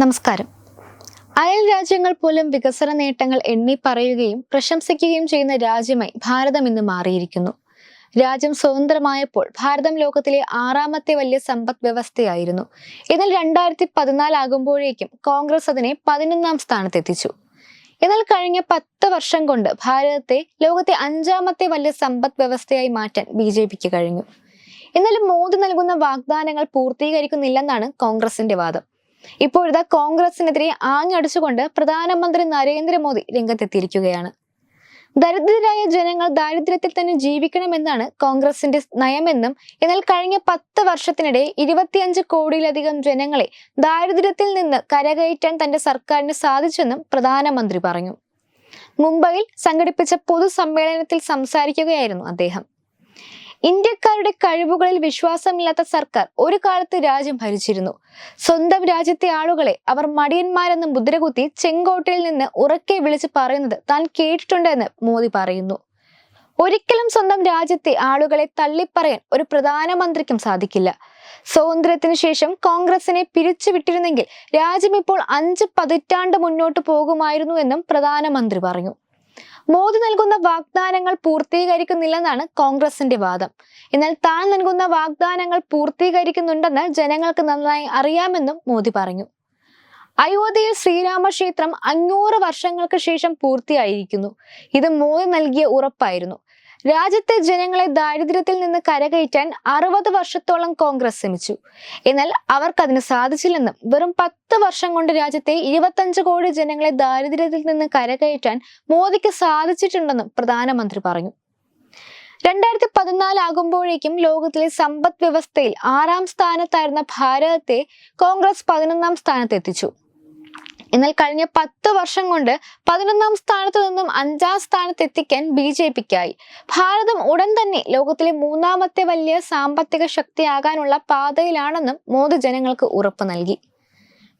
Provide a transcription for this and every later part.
നമസ്കാരം. അയൽ രാജ്യങ്ങൾ പോലും വികസന നേട്ടങ്ങൾ എണ്ണി പറയുകയും പ്രശംസിക്കുകയും ചെയ്യുന്ന രാജ്യമായി ഭാരതം ഇന്ന് മാറിയിരിക്കുന്നു. രാജ്യം സ്വതന്ത്രമായപ്പോൾ ഭാരതം ലോകത്തിലെ ആറാമത്തെ വലിയ സമ്പദ് വ്യവസ്ഥയായിരുന്നു. എന്നാൽ രണ്ടായിരത്തി പതിനാലാകുമ്പോഴേക്കും കോൺഗ്രസ് അതിനെ പതിനൊന്നാം സ്ഥാനത്തെത്തിച്ചു. എന്നാൽ കഴിഞ്ഞ പത്ത് വർഷം കൊണ്ട് ഭാരതത്തെ ലോകത്തെ അഞ്ചാമത്തെ വലിയ സമ്പദ് വ്യവസ്ഥയായി മാറ്റാൻ ബി ജെ പിക്ക് കഴിഞ്ഞു. എന്നാലും മോദി നൽകുന്ന വാഗ്ദാനങ്ങൾ പൂർത്തീകരിക്കുന്നില്ലെന്നാണ് കോൺഗ്രസിന്റെ വാദം. ഇപ്പോഴിതാ കോൺഗ്രസിനെതിരെ ആഞ്ഞടിച്ചുകൊണ്ട് പ്രധാനമന്ത്രി നരേന്ദ്രമോദി രംഗത്തെത്തിയിരിക്കുകയാണ്. ദരിദ്രരായ ജനങ്ങൾ ദാരിദ്ര്യത്തിൽ തന്നെ ജീവിക്കണമെന്നാണ് കോൺഗ്രസിന്റെ നയമെന്നും എന്നാൽ കഴിഞ്ഞ പത്ത് വർഷത്തിനിടെ ഇരുപത്തിയഞ്ച് കോടിയിലധികം ജനങ്ങളെ ദാരിദ്ര്യത്തിൽ നിന്ന് കരകയറ്റാൻ തന്റെ സർക്കാരിന് സാധിച്ചെന്നും പ്രധാനമന്ത്രി പറഞ്ഞു. മുംബൈയിൽ സംഘടിപ്പിച്ച പൊതുസമ്മേളനത്തിൽ സംസാരിക്കുകയായിരുന്നു അദ്ദേഹം. ഇന്ത്യക്കാരുടെ കഴിവുകളിൽ വിശ്വാസമില്ലാത്ത സർക്കാർ ഒരു കാലത്ത് രാജ്യം ഭരിച്ചിരുന്നു. സ്വന്തം രാജ്യത്തെ ആളുകളെ അവർ മടിയന്മാരെന്ന് മുദ്രകുത്തി ചെങ്കോട്ടയിൽ നിന്ന് ഉറക്കെ വിളിച്ച് പറയുന്നത് താൻ കേട്ടിട്ടുണ്ടെന്ന് മോദി പറയുന്നു. ഒരിക്കലും സ്വന്തം രാജ്യത്തെ ആളുകളെ തള്ളിപ്പറയാൻ ഒരു പ്രധാനമന്ത്രിക്കും സാധിക്കില്ല. സ്വാതന്ത്ര്യത്തിന് ശേഷം കോൺഗ്രസിനെ പിരിച്ചുവിട്ടിരുന്നെങ്കിൽ രാജ്യം ഇപ്പോൾ അഞ്ച് പതിറ്റാണ്ട് മുന്നോട്ട് പോകുമായിരുന്നു എന്നും പ്രധാനമന്ത്രി പറഞ്ഞു. മോദി നൽകുന്ന വാഗ്ദാനങ്ങൾ പൂർത്തീകരിക്കുന്നില്ലെന്നാണ് കോൺഗ്രസിന്റെ വാദം. എന്നാൽ താൻ നൽകുന്ന വാഗ്ദാനങ്ങൾ പൂർത്തീകരിക്കുന്നുണ്ടെന്ന് ജനങ്ങൾക്ക് നന്നായി അറിയാമെന്നും മോദി പറഞ്ഞു. അയോധ്യയിൽ ശ്രീരാമക്ഷേത്രം അഞ്ഞൂറ് വർഷങ്ങൾക്ക് ശേഷം പൂർത്തിയായിരിക്കുന്നു. ഇത് മോദി നൽകിയ ഉറപ്പായിരുന്നു. രാജ്യത്തെ ജനങ്ങളെ ദാരിദ്ര്യത്തിൽ നിന്ന് കരകയറ്റാൻ അറുപത് വർഷത്തോളം കോൺഗ്രസ് ശ്രമിച്ചു. എന്നാൽ അവർക്കതിന് സാധിച്ചില്ലെന്നും വെറും പത്ത് വർഷം കൊണ്ട് രാജ്യത്തെ ഇരുപത്തഞ്ച് കോടി ജനങ്ങളെ ദാരിദ്ര്യത്തിൽ നിന്ന് കരകയറ്റാൻ മോദിക്ക് സാധിച്ചിട്ടുണ്ടെന്നും പ്രധാനമന്ത്രി പറഞ്ഞു. രണ്ടായിരത്തി പതിനാലാകുമ്പോഴേക്കും ലോകത്തിലെ സമ്പദ് വ്യവസ്ഥയിൽ ആറാം സ്ഥാനത്തായിരുന്ന ഭാരതത്തെ കോൺഗ്രസ് പതിനൊന്നാം സ്ഥാനത്തെത്തിച്ചു. എന്നാൽ കഴിഞ്ഞ പത്ത് വർഷം കൊണ്ട് പതിനൊന്നാം സ്ഥാനത്ത് നിന്നും അഞ്ചാം സ്ഥാനത്ത് എത്തിക്കാൻ ബി ജെ പിക്കായി. ഭാരതം ഉടൻ തന്നെ ലോകത്തിലെ മൂന്നാമത്തെ വലിയ സാമ്പത്തിക ശക്തിയാകാനുള്ള പാതയിലാണെന്നും മോദി ജനങ്ങൾക്ക് ഉറപ്പ് നൽകി.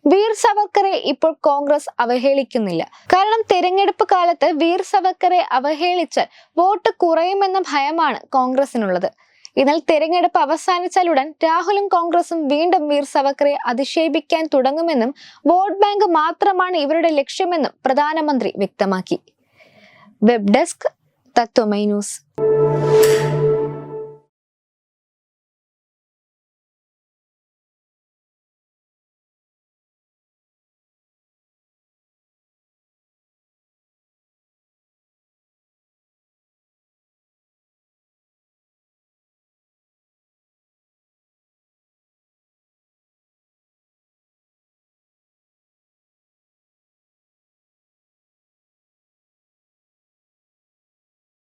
വീർ സവർക്കറെ ഇപ്പോൾ കോൺഗ്രസ് അവഹേളിക്കുന്നില്ല. കാരണം തെരഞ്ഞെടുപ്പ് കാലത്ത് വീർ സവർക്കറെ അവഹേളിച്ചാൽ വോട്ട് കുറയുമെന്ന ഭയമാണ് കോൺഗ്രസിനുള്ളത്. എന്നാൽ തെരഞ്ഞെടുപ്പ് അവസാനിച്ചാലുടൻ രാഹുലും കോൺഗ്രസും വീണ്ടും വീർ സവർക്കറെ അധിക്ഷേപിക്കാൻ തുടങ്ങുമെന്നും വോട്ട് ബാങ്ക് മാത്രമാണ് ഇവരുടെ ലക്ഷ്യമെന്നും പ്രധാനമന്ത്രി വ്യക്തമാക്കി. Web desk Tatwamayi news.